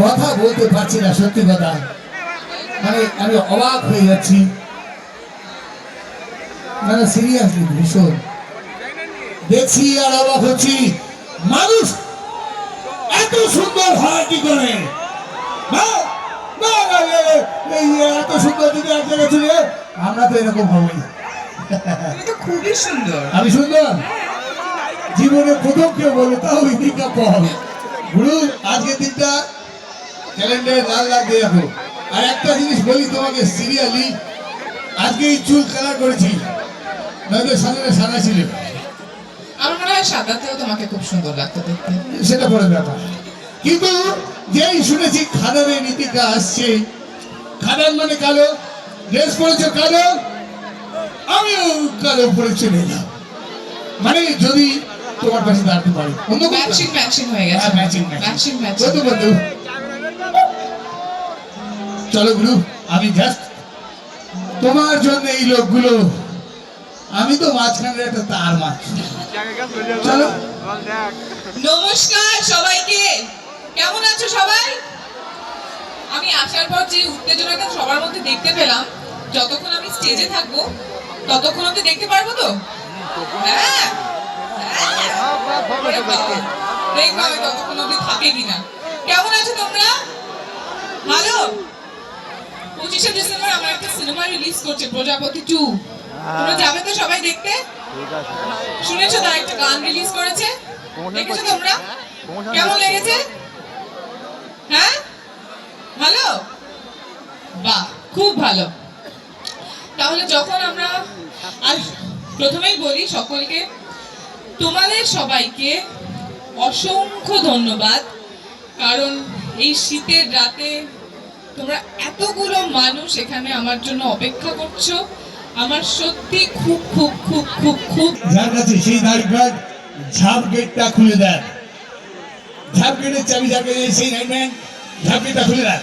কথা বলতে পারছি না সত্যি কথা। মানে আমি অবাক হয়ে যাচ্ছি। মানে সিরিয়াসলি ভীষণ। দেখছি আর অবাক হচ্ছি। মানুষ এত সুন্দর হয় কি করে? না, না, না, না, না, এত সুন্দর যদি এক জায়গায় যায়, আমরা তো এরকম হবই। খুবই সুন্দর। আমি সুন্দর? জীবনে প্রথম কেউ বলে তাও ইন্দিকা পল। গুরু আজকে দিনটা ক্যালেন্ডারে লাল লাল দিয়ে রাখো আর একটা জিনিস বলি তোমাকে সিরিয়ালি আজকে এই চুল কালার করেছি। নয়তো সামনে সাদা ছিল। আমার মনে হয় সাদাতেও তোমাকে খুব সুন্দর লাগতো দেখতে। সেটা পরে ব্যাপার। কিন্তু যেই শুনেছি খাদানের নীতিকা আসছে। খাদান মানে কালো ড্রেস পরেছে কালো আমিও কালো পরে চলে এলাম। মানে যদি তোমার কাছে দাঁড়াতে পারি। অন্য ম্যাচিং ম্যাচিং হয়ে গেছে। ম্যাচিং ম্যাচিং বন্ধু বন্ধু। চলো গ্রুপ আমি জাস্ট তোমার জন্য এই লোকগুলো, আমি তো মাঝখানে একটা তার মাছ চলো। নমস্কার সবাইকে। কেমন আছো সবাই? আমি আসার পর যে উত্তেজনাটা সবার মধ্যে দেখতে পেলাম, যতক্ষণ আমি স্টেজে থাকব, ততক্ষণ অব্দি দেখতে পারব তো? হ্যাঁ। হ্যাঁ। দেখব আমি ততক্ষণ অব্দি থাকে কিনা। কেমন আছো তোমরা? ভালো? পঁচিশে ডিসেম্বর আমার একটা সিনেমা রিলিজ করছে প্রজাপতি টু তোমরা যাবে তো সবাই দেখতে? শুনেছো তার একটা গান রিলিজ করেছে? দেখেছ তোমরা? কেমন লেগেছে? হ্যাঁ? ভালো? বাহ খুব ভালো। তাহলে যখন আমরা আর প্রথমেই বলি সকলকে তোমাদের সবাইকে অসংখ্য ধন্যবাদ। কারণ এই শীতের রাতে তোমরা এতগুলো মানুষ এখানে আমার জন্য অপেক্ষা করছ। আমার সত্যি খুব খুব খুব খুব খুব যার কাছে সেই নাইট গার্ড ঝাপ গেটটা খুলে দেন ঝাপ গেটের চাবি যার সেই নাইট ম্যান ঝাপ গেটটা খুলে দেন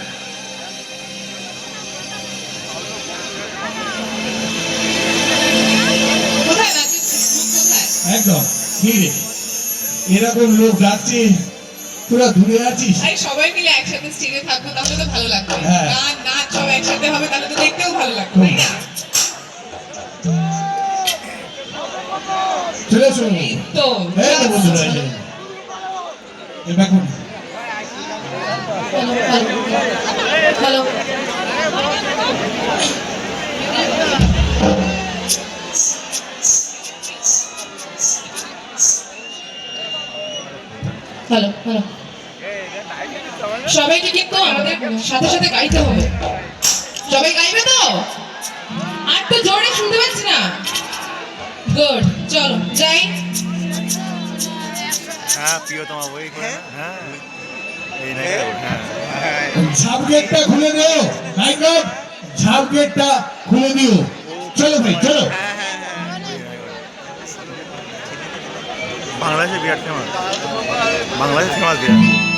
একদম কি রে এরকম লোক ডাকছে তোরা দূরে আছিস? ভাই সবাই মিলে একসাথে স্টেজে থাকব তাহলে তো ভালো লাগবে। না গান নাচ সব একসাথে হবে তাহলে তো দেখতেও ভালো লাগবে তাই না? চলে শুনুন তো এই তো বন্ধুরা হ্যালো। হ্যালো হ্যালো সবাইকে কিন্তু আমাদের সাথে সাথে গাইতে হবে। সবাই গাইবে তো? আর তো জোরে শুনতে পাচ্ছি না। গুড চলো যাই। হ্যাঁ প্রিয় তোমার বই হ্যাঁ। এই হ্যাঁ। ঝাপ গেটটা খুলে দিও নাইট গার্ড ঝাপ গেটটা খুলে দিও। চলো ভাই চলো। বাংলাদেশে বিরাট ফেমাস বাংলাদেশে ফেমাস বিরাট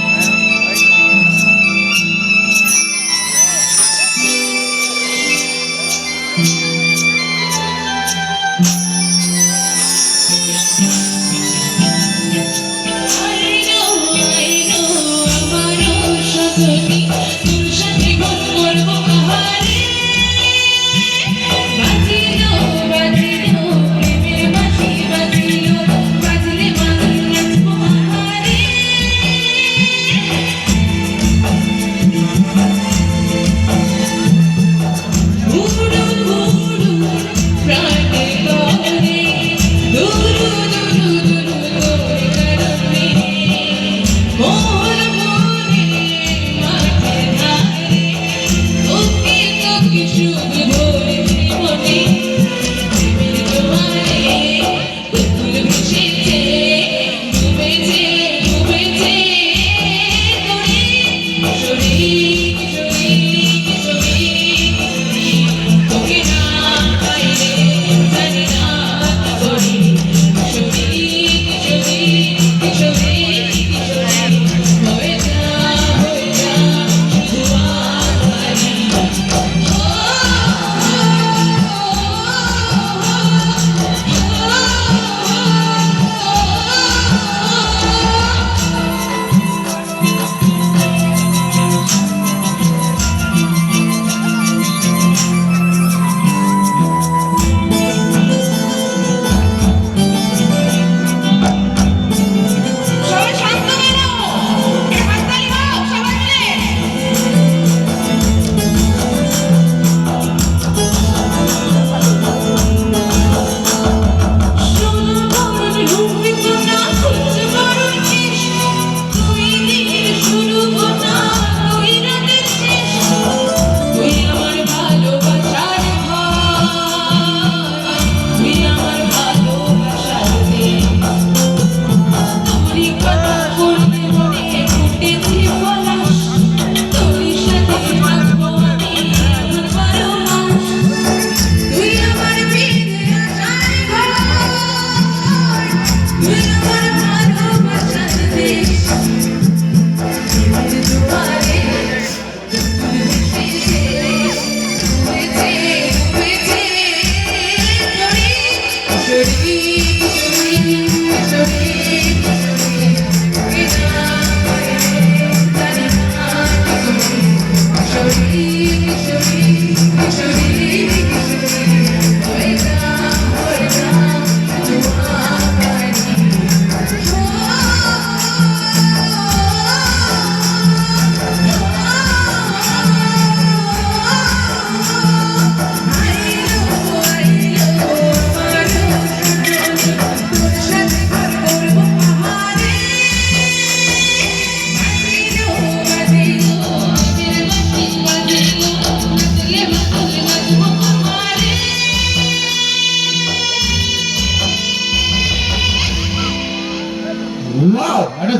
Thank you.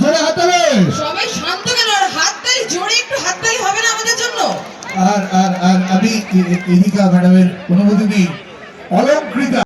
ধরে হাতালে সবাই শান্ত কেন? আর হাততালি জোরে একটু হাততালি হবে না আমাদের জন্য? আর আর আর আমি এদিকা ম্যাডামের অনুমতি দিই। অলঙ্কৃতা